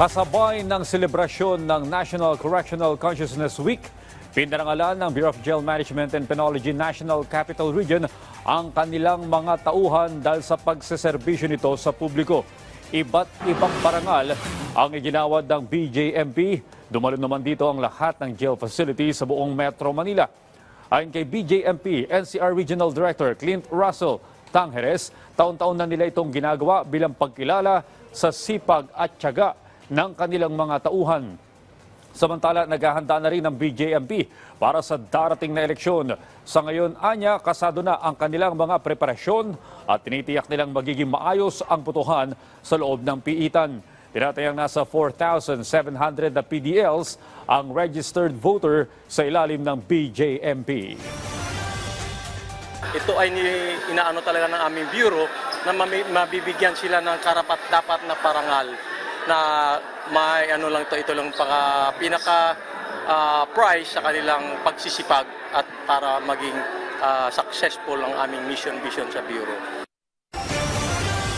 Kasabay ng selebrasyon ng National Correctional Consciousness Week, pinarangalan ng Bureau of Jail Management and Penology National Capital Region ang kanilang mga tauhan dahil sa pagseserbisyo nito sa publiko. Iba't ibang parangal ang iginawad ng BJMP. Dumalo naman dito ang lahat ng jail facilities sa buong Metro Manila. Ayon kay BJMP NCR Regional Director Clint Russell Tangheres, taon-taon na nila itong ginagawa bilang pagkilala sa sipag at tiyaga ng kanilang mga tauhan. Samantala, naghahanda na rin ang BJMP para sa darating na eleksyon. Sa ngayon, anya, kasado na ang kanilang mga preparasyon at tinitiyak nilang magiging maayos ang putuhan sa loob ng piitan. Tinatayang nasa 4,700 na PDLs ang registered voter sa ilalim ng BJMP. Ito ay ni, inaano talaga ng aming bureau na mabibigyan sila ng karapat dapat na parangal na may ano lang ito, ito lang paka, pinaka ah, prize sa kanilang pagsisipag at para maging ah, successful ang aming mission vision sa bureau.